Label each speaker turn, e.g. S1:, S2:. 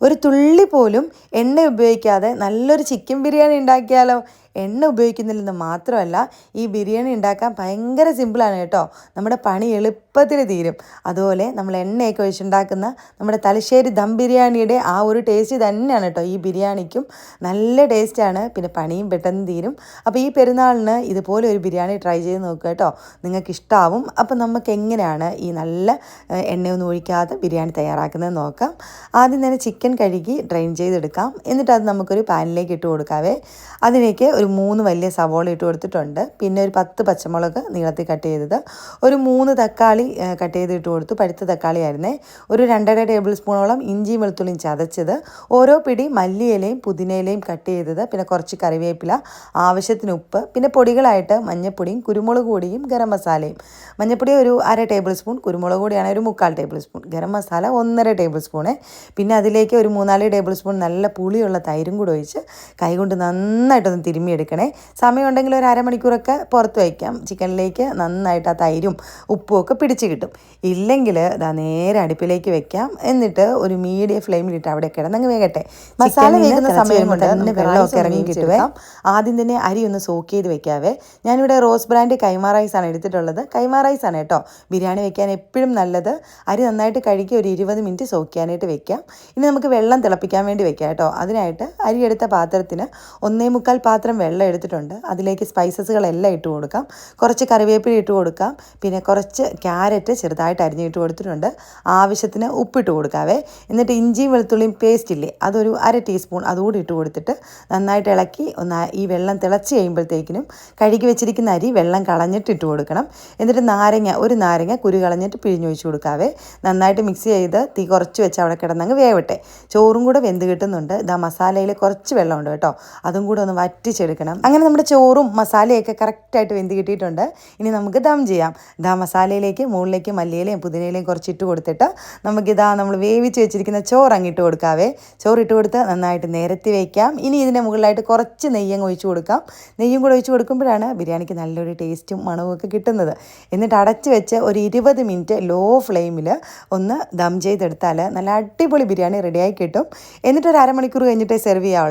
S1: ഒരു തുള്ളി പോലും എണ്ണ ഉപയോഗിക്കാതെ നല്ലൊരു ചിക്കൻ ബിരിയാണി ഉണ്ടാക്കിയാലോ? എണ്ണ ഉപയോഗിക്കുന്നില്ലെന്ന് മാത്രമല്ല ഈ ബിരിയാണി ഉണ്ടാക്കാൻ ഭയങ്കര സിമ്പിളാണ് കേട്ടോ. നമ്മുടെ പണി എളുപ്പത്തിൽ തീരും. അതുപോലെ നമ്മൾ എണ്ണയൊക്കെ ഒഴിച്ചുണ്ടാക്കുന്ന നമ്മുടെ തലശ്ശേരി ദം ബിരിയാണിയുടെ ആ ഒരു ടേസ്റ്റ് തന്നെയാണ് കേട്ടോ ഈ ബിരിയാണിക്കും. നല്ല ടേസ്റ്റാണ്. പിന്നെ പണിയും പെട്ടെന്ന് തീരും. അപ്പോൾ ഈ പെരുന്നാളിന് ഇതുപോലെ ഒരു ബിരിയാണി ട്രൈ ചെയ്ത് നോക്കുക കേട്ടോ. നിങ്ങൾക്ക് ഇഷ്ടമാവും അപ്പോൾ നമുക്ക് എങ്ങനെയാണ് ഈ നല്ല എണ്ണയൊന്നും ഒഴിക്കാതെ ബിരിയാണി തയ്യാറാക്കുന്നത് നോക്കാം. ആദ്യം തന്നെ ചിക്കൻ കഴുകി ഡ്രെയിൻ ചെയ്തെടുക്കാം. എന്നിട്ട് അത് നമുക്കൊരു പാനിലേക്ക് ഇട്ട് കൊടുക്കാവേ. അതിലേക്ക് ഒരു മൂന്ന് വലിയ സവോള ഇട്ട് കൊടുത്തിട്ടുണ്ട്. പിന്നെ ഒരു പത്ത് പച്ചമുളക് നീളത്തിൽ കട്ട് ചെയ്തത്. ഒരു മൂന്ന് തക്കാളി കട്ട് ചെയ്ത് ഇട്ട് കൊടുത്തു. പഴുത്ത തക്കാളി ആയിരുന്നേ. ഒരു രണ്ടര ടേബിൾ സ്പൂണോളം ഇഞ്ചിയും വെളുത്തുള്ളിയും ചതച്ചത്. ഓരോ പിടി മല്ലിയിലയും പുതിനയിലയും കട്ട് ചെയ്തത്. പിന്നെ കുറച്ച് കറിവേപ്പില ആവശ്യത്തിന് ഉപ്പ് പിന്നെ പൊടികളായിട്ട് മഞ്ഞൾപ്പൊടിയും കുരുമുളക് പൊടിയും ഗരം മസാലയും. മഞ്ഞൾപ്പൊടി ഒരു അര ടേബിൾ സ്പൂൺ കുരുമുളക് പൊടിയാണ് ഒരു മുക്കാൽ ടേബിൾ സ്പൂൺ. ഗരം മസാല ഒന്നര ടേബിൾ സ്പൂണ്. പിന്നെ അതിലേക്ക് ഒരു മൂന്നാൽ ടേബിൾ സ്പൂൺ നല്ല പുളിയുള്ള തൈരും കൂടെ ഒഴിച്ച് കൈകൊണ്ട് നന്നായിട്ടൊന്ന് തിരുമ്മിയെടുക്കണേ സമയമുണ്ടെങ്കിൽ ഒരു അരമണിക്കൂറൊക്കെ പുറത്ത് വയ്ക്കാം. ചിക്കനിലേക്ക് നന്നായിട്ട് ആ തൈരും ഉപ്പും ഒക്കെ പിടിച്ച് കിട്ടും. ഇല്ലെങ്കിൽ ഇതാ നേരെ അടുപ്പിലേക്ക് വെക്കാം. എന്നിട്ട് ഒരു മീഡിയം ഫ്ലെയിമിലിട്ട് അവിടെ കിടന്നങ്ങ് വേകട്ടെ. മസാല വേകുന്ന സമയം കൊണ്ട് തന്നെ വെള്ളമൊക്കെ ഇറങ്ങി കിട്ടുവേ. ആദ്യം തന്നെ അരി ഒന്ന് സോക്ക് ചെയ്ത് വെക്കാവേ. ഞാനിവിടെ റോസ് ബ്രാൻഡ് കൈമാ റൈസാണ് എടുത്തിട്ടുള്ളത്. കൈമാ റൈസാണ് കേട്ടോ. ബിരിയാണി വെക്കാൻ എപ്പോഴും നല്ലത്. അരി നന്നായിട്ട് കഴുകി ഒരു ഇരുപത് മിനിറ്റ് സോക്ക് ചെയ്യാനായിട്ട് വെക്കാം. ഇനി നമുക്ക് വെള്ളം തിളപ്പിക്കാൻ വേണ്ടി വെക്കാം കേട്ടോ. അതിനായിട്ട് അരി എടുത്ത പാത്രത്തിന് ഒന്നേ മുക്കാൽ പാത്രം വെള്ളം എടുത്തിട്ടുണ്ട്. അതിലേക്ക് സ്പൈസസുകളെല്ലാം ഇട്ട് കൊടുക്കാം. കുറച്ച് കറിവേപ്പില ഇട്ട് കൊടുക്കാം. പിന്നെ കുറച്ച് ക്യാരറ്റ് ചെറുതായിട്ട് അരിഞ്ഞിട്ട് കൊടുത്തിട്ടുണ്ട്. ആവശ്യത്തിന് ഉപ്പിട്ട് കൊടുക്കാവേ. എന്നിട്ട് ഇഞ്ചിയും വെളുത്തുള്ളിയും പേസ്റ്റ് ഇല്ലേ അതൊരു അര ടീസ്പൂൺ അതുകൂടി ഇട്ട് കൊടുത്തിട്ട് നന്നായിട്ട് ഇളക്കി ഒന്ന് ഈ വെള്ളം തിളച്ച് കഴിയുമ്പോഴത്തേക്കിനും കഴുകി വെച്ചിരിക്കുന്ന അരി വെള്ളം കളഞ്ഞിട്ട് ഇട്ട് കൊടുക്കണം. എന്നിട്ട് നാരങ്ങ ഒരു നാരങ്ങ കുരു കളഞ്ഞിട്ട് പിഴിഞ്ഞൊഴിച്ച് കൊടുക്കാവേ. നന്നായിട്ട് മിക്സ് ചെയ്ത് തീ കുറച്ച് വെച്ച് അവിടെ കിടന്നങ്ങ് വേവട്ടെ. ചോറും കൂടെ വെന്ത് കിട്ടുന്നുണ്ട്. ഇതാ മസാലയിൽ കുറച്ച് വെള്ളമുണ്ട് കേട്ടോ. അതും കൂടെ ഒന്ന് വറ്റിച്ചെടുക്കണം അങ്ങനെ നമ്മുടെ ചോറും മസാലയൊക്കെ കറക്റ്റായിട്ട് വെന്ത് കിട്ടിയിട്ടുണ്ട്. ഇനി നമുക്ക് ദം ചെയ്യാം. ദാ മസാലയിലേക്ക് മുകളിലേക്ക് മല്ലിയിലയും പുതിനയിലയും കുറച്ച് ഇട്ട് കൊടുത്തിട്ട് നമുക്കിതാ നമ്മൾ വേവിച്ച് വെച്ചിരിക്കുന്ന ചോറ് അങ്ങിട്ട് കൊടുക്കാവേ. ചോറ് ഇട്ട് കൊടുത്ത് നന്നായിട്ട് നിരത്തി വയ്ക്കാം ഇനി ഇതിന്റെ മുകളിലായിട്ട് കുറച്ച് നെയ്യങ്ങ് ഒഴിച്ച് കൊടുക്കാം. നെയ്യും കൂടെ ഒഴിച്ച് കൊടുക്കുമ്പോഴാണ് ബിരിയാണിക്ക് നല്ലൊരു ടേസ്റ്റും മണവും ഒക്കെ കിട്ടുന്നത്. എന്നിട്ട് അടച്ച് വെച്ച് ഒരു ഇരുപത് മിനിറ്റ് ലോ ഫ്ലെയിമിൽ ഒന്ന് ദം ചെയ്തെടുത്താൽ നല്ല അടിപൊളി ബിരിയാണി റെഡിയായി കിട്ടും. എന്നിട്ട് ഒരു അരമണിക്കൂർ കഴിഞ്ഞിട്ടേ സെർവ് ചെയ്യാവുള്ളൂ.